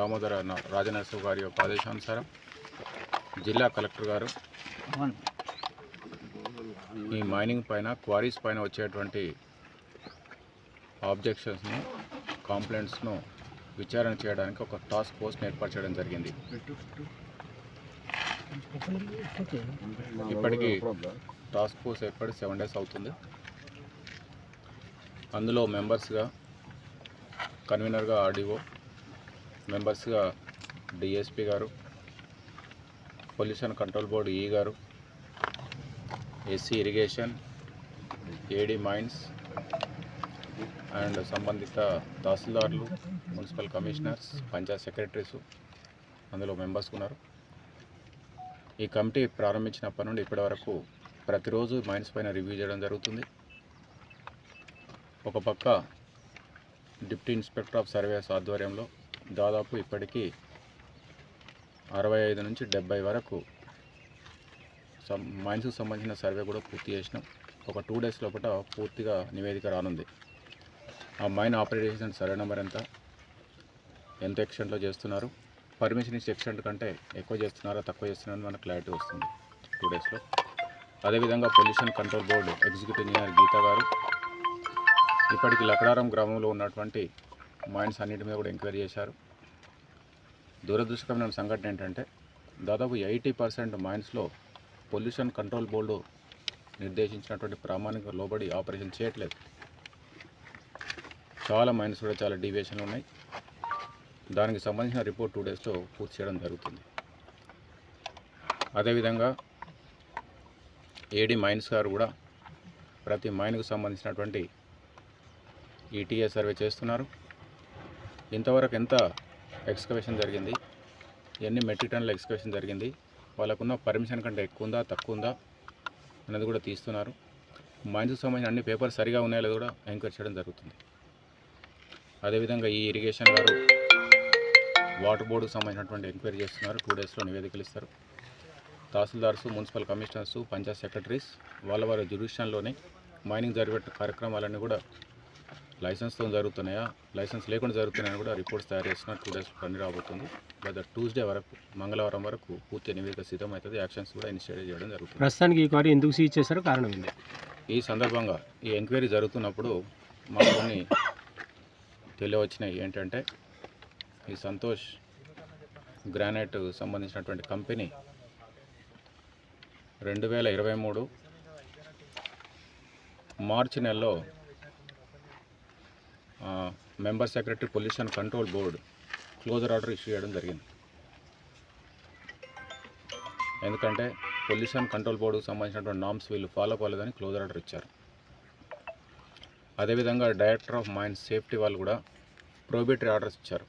దామోదర న- రాజనరసింహ గారి యొక్క ఆదేశానుసారం జిల్లా కలెక్టర్ గారు ఈ మైనింగ్ పైన క్వారీస్ పైన వచ్చేటువంటి ఆబ్జెక్షన్స్ను కాంప్లైంట్స్ను విచారణ చేయడానికి ఒక టాస్క్ ఫోర్స్ని ఏర్పాటు చేయడం జరిగింది. ఇప్పటికీ టాస్క్ ఫోర్స్ ఏర్పడి సెవెన్ డేస్ అవుతుంది. అందులో మెంబర్స్గా కన్వీనర్గా ఆర్డీఓ మెంబర్స్గా డిఎస్పి గారు పొల్యూషన్ కంట్రోల్ బోర్డు ఈ e గారు SC irrigation AD mines and సంబంధిత తహసీల్దార్లు మున్సిపల్ కమిషనర్స్ పంచాయత్ సెక్రటరీస్ అందులో మెంబర్స్ ఉన్నారు. ఈ కమిటీ ప్రారంభించినప్పటి నుండి ఇప్పటి వరకు ప్రతిరోజు మైన్స్ పైన రివ్యూ చేయడం జరుగుతుంది. ఒక పక్క డిప్టీ ఇన్స్పెక్టర్ ఆఫ్ సర్వేస్ ఆధ్వర్యంలో దాదాపు ఇప్పటికీ అరవై ఐదు నుంచి డెబ్బై వరకు సం మైన్స్కి సంబంధించిన సర్వే కూడా పూర్తి చేసినాం. ఒక టూ డేస్ లోపల పూర్తిగా నివేదిక రానుంది. ఆ మైన్ ఆపరేషన్ సర్వే నెంబర్ ఎంత? ఎంత ఎక్స్టెంట్లో చేస్తున్నారు? పర్మిషన్ ఇచ్చే ఎక్స్టెంట్ కంటే ఎక్కువ చేస్తున్నారా తక్కువ చేస్తున్నారని మనకు క్లారిటీ వస్తుంది టూ డేస్లో అదేవిధంగా pollution control board executive engineer Geetha గారు ఇప్పటికి లకడారం గ్రామంలో ఉన్నటువంటి మైన్స్ అన్నిటి మీద కూడా ఎంక్వైరీ చేశారు. దురదృష్టకరమైన సంఘటన ఏంటంటే దాదాపు ఎయిటీ పర్సెంట్ మైన్స్లో పొల్యూషన్ కంట్రోల్ బోర్డు నిర్దేశించినటువంటి ప్రామాణిక లోబడి ఆపరేషన్ చేయట్లేదు. చాలా మైన్స్ కూడా చాలా డీవియేషన్లు ఉన్నాయి. దానికి సంబంధించిన రిపోర్ట్ టూ డేస్లో పూర్తి చేయడం జరుగుతుంది. అదేవిధంగా ఏడి మైన్స్ గారు కూడా ప్రతి మైన్కు సంబంధించినటువంటి ఈటీఏ సర్వే చేస్తున్నారు. ఇంతవరకు ఎంత ఎక్స్కవేషన్ జరిగింది? ఎన్ని మెట్రిక్ టన్నుల ఎక్స్కవేషన్ జరిగింది? వాళ్ళకున్న పర్మిషన్ కంటే ఎక్కువ ఉందా తక్కువ ఉందా అనేది కూడా తీస్తున్నారు. మైన్స్కి సంబంధించిన అన్ని పేపర్స్ సరిగా ఉన్నాయో లేదో కూడా ఎంక్వైరీ చేయడం జరుగుతుంది. అదేవిధంగా ఈ ఇరిగేషన్ గారు వాటర్ బోర్డుకు సంబంధించినటువంటి ఎంక్వైరీ చేస్తున్నారు. టూ డేస్లో నివేదికలు ఇస్తారు. Tahsildars municipal commissioners panchayat secretaries వాళ్ళ వారి జ్యుడిషన్లోనే మైనింగ్ జరిగే కార్యక్రమాలన్నీ కూడా లైసెన్స్తో జరుగుతున్నాయా? లైసెన్స్ లేకుండా జరుగుతున్నాయని కూడా రిపోర్ట్స్ తయారు చేస్తున్నారు టూ డేస్ పని రాబోతుంది. లేదా ట్యూస్డే వరకు మంగళవారం వరకు పూర్తి నివేదిక సిద్ధమవుతుంది. యాక్షన్స్ కూడా ఇనిషియేట్ చేయడం జరుగుతుంది. ప్రస్తుతానికి ఈ క్వారీ ఎందుకు సీజ్ చేశారో కారణం ఏంటి? ఈ సందర్భంగా ఈ ఎంక్వైరీ జరుగుతున్నప్పుడు మాకు కొన్ని తెలియవచ్చినాయి ఏంటంటే ఈ సంతోష్ గ్రానైట్ సంబంధించినటువంటి కంపెనీ రెండు వేల ఇరవై మూడు మార్చి నెలలో member secretary pollution control board closure order issue చేయడం జరిగింది. ఎందుకంటే పొల్యూషన్ కంట్రోల్ బోర్డుకు సంబంధించినటువంటి నామ్స్ వీళ్ళు ఫాలో అవ్వలేదని క్లోజర్ ఆర్డర్ ఇచ్చారు. అదేవిధంగా డైరెక్టర్ ఆఫ్ మైన్స్ సేఫ్టీ వాళ్ళు కూడా ప్రోబేటరీ ఆర్డర్స్ ఇచ్చారు.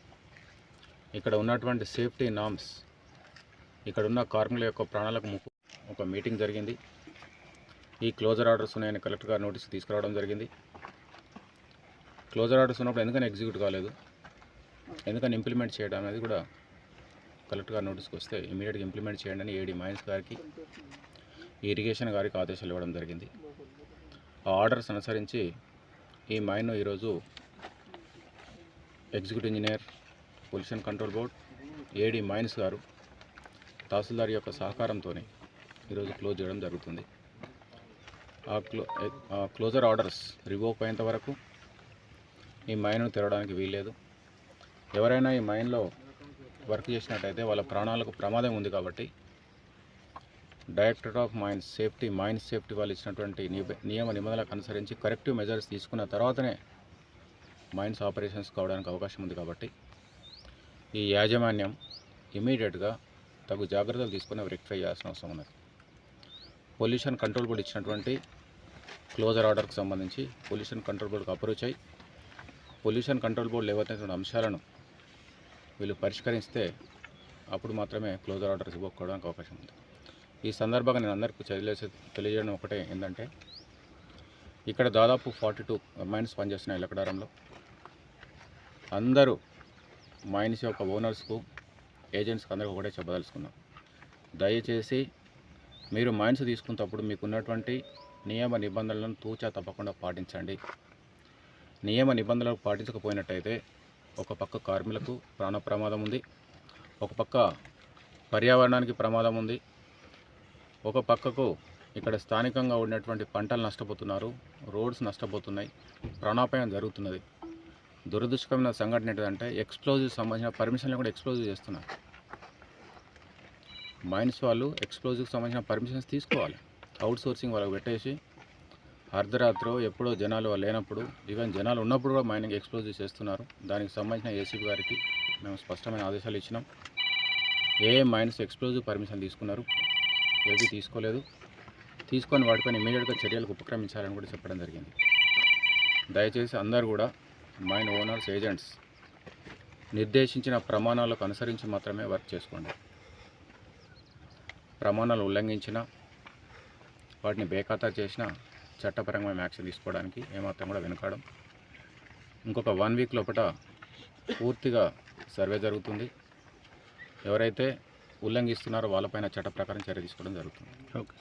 ఇక్కడ ఉన్నటువంటి సేఫ్టీ నామ్స్ ఇక్కడ ఉన్న కార్మికుల యొక్క ప్రాణాలకు ముప్పు ఒక మీటింగ్ జరిగింది. ఈ క్లోజర్ ఆర్డర్స్ ఉన్నాయని కలెక్టర్ గారు నోటీస్ తీసుకురావడం జరిగింది. క్లోజర్ ఆర్డర్స్ ఉన్నప్పుడు ఎందుకని ఎగ్జిక్యూట్ కాలేదు? ఎందుకని ఇంప్లిమెంట్ చేయడం అనేది కూడా కలెక్టర్ గారు నోటీస్కి వస్తే ఇమీడియట్గా ఇంప్లిమెంట్ చేయండి అని ఏడి మైన్స్ గారికి ఈ ఇరిగేషన్ గారికి ఆదేశాలు ఇవ్వడం జరిగింది. ఆ ఆర్డర్స్ అనుసరించి ఈ మైన్ ఈరోజు executive engineer pollution control board AD mines గారు తహసీల్దార్ యొక్క సహకారంతో ఈరోజు క్లోజ్ చేయడం జరుగుతుంది. ఆ క్లో ఆ క్లోజర్ ఆర్డర్స్ రివోక్ అయ్యేంత వరకు ఈ మైన్ను తెరవడానికి వీల్లేదు. ఎవరైనా ఈ మైన్లో వర్క్ చేసినట్టయితే వాళ్ళ ప్రాణాలకు ప్రమాదం ఉంది కాబట్టి director of mines safety mines safety వాళ్ళు ఇచ్చినటువంటి నియమ నిబంధనలకు అనుసరించి కరెక్టివ్ మెజర్స్ తీసుకున్న తర్వాతనే మైన్స్ ఆపరేషన్స్ కావడానికి అవకాశం ఉంది కాబట్టి ఈ యాజమాన్యం ఇమీడియట్గా తగు జాగ్రత్తలు తీసుకుని రెక్టిఫై చేయాల్సిన అవసరం ఉన్నది. పొల్యూషన్ కంట్రోల్ బోర్డు ఇచ్చినటువంటి క్లోజర్ ఆర్డర్కి సంబంధించి పొల్యూషన్ కంట్రోల్ బోర్డుకు అప్రోచ్ అయ్యి పొల్యూషన్ కంట్రోల్ బోర్డు లేవనెత్తిన అంశాలను వీళ్ళు పరిష్కరిస్తే అప్పుడు మాత్రమే క్లోజర్ ఆర్డర్స్ ఇవ్వకపోవడానికి అవకాశం ఉంది. ఈ సందర్భంగా నేను అందరికీ తెలియజేసే తెలియజేయడం ఒకటే ఏంటంటే ఇక్కడ దాదాపు ఫార్టీ టూ మైన్స్ పనిచేస్తున్నాయి లక్కడారంలో అందరూ మైన్స్ యొక్క ఓనర్స్కు ఏజెంట్స్కి అందరికీ ఒకటే చెప్పదలుచుకున్నాం. దయచేసి మీరు మైన్స్ తీసుకున్నప్పుడు మీకు ఉన్నటువంటి నియమ నిబంధనలను తూచా తప్పకుండా పాటించండి. నియమ నిబంధనలు పాటించకపోయినట్టయితే ఒక పక్క కార్మికులకు ప్రాణ ప్రమాదం ఉంది ఒక పక్క పర్యావరణానికి ప్రమాదం ఉంది ఒక పక్కకు ఇక్కడ స్థానికంగా ఉన్నటువంటి పంటలు నష్టపోతున్నారు రోడ్స్ నష్టపోతున్నాయి ప్రాణాపాయం జరుగుతున్నది. దురదృష్టకరమైన సంఘటన ఏంటంటే ఎక్స్ప్లోజివ్ సంబంధించిన పర్మిషన్లు కూడా ఎక్స్ప్లోజివ్ చేస్తున్నారు. మైన్స్ వాళ్ళు ఎక్స్ప్లోజివ్కి సంబంధించిన పర్మిషన్స్ తీసుకోవాలి. అవుట్ సోర్సింగ్ వాళ్ళకి పెట్టేసి అర్ధరాత్రో ఎప్పుడో జనాలు లేనప్పుడు ఈవెన్ జనాలు ఉన్నప్పుడు కూడా మైనింగ్ ఎక్స్ప్లోజివ్ చేస్తున్నారు. దానికి సంబంధించిన ఏసీపీ గారికి మేము స్పష్టమైన ఆదేశాలు ఇచ్చినాం. ఏ ఏ మైన్స్ ఎక్స్ప్లోజివ్ పర్మిషన్ తీసుకున్నారు? ఏది తీసుకోలేదు? తీసుకొని వాటిపైన ఇమీడియట్గా చర్యలకు ఉపక్రమించాలని కూడా చెప్పడం జరిగింది. దయచేసి అందరు కూడా మైన్ ఓనర్స్ ఏజెంట్స్ నిర్దేశించిన ప్రమాణాలకు అనుసరించి మాత్రమే వర్క్ చేసుకోండి. ప్రమాణాలు ఉల్లంఘించిన వాటిని బేఖాతా చేసిన చట్టపరమైన యాక్షన్ తీసుకోవడానికి ఏమాత్రం కూడా వెనుకాడం. ఇంకొక వన్ వీక్ లోపల పూర్తిగా సర్వే జరుగుతుంది. ఎవరైతే ఉల్లంఘిస్తున్నారో వాళ్ళపైన చట్ట ప్రకారం చర్య తీసుకోవడం జరుగుతుంది. ఓకే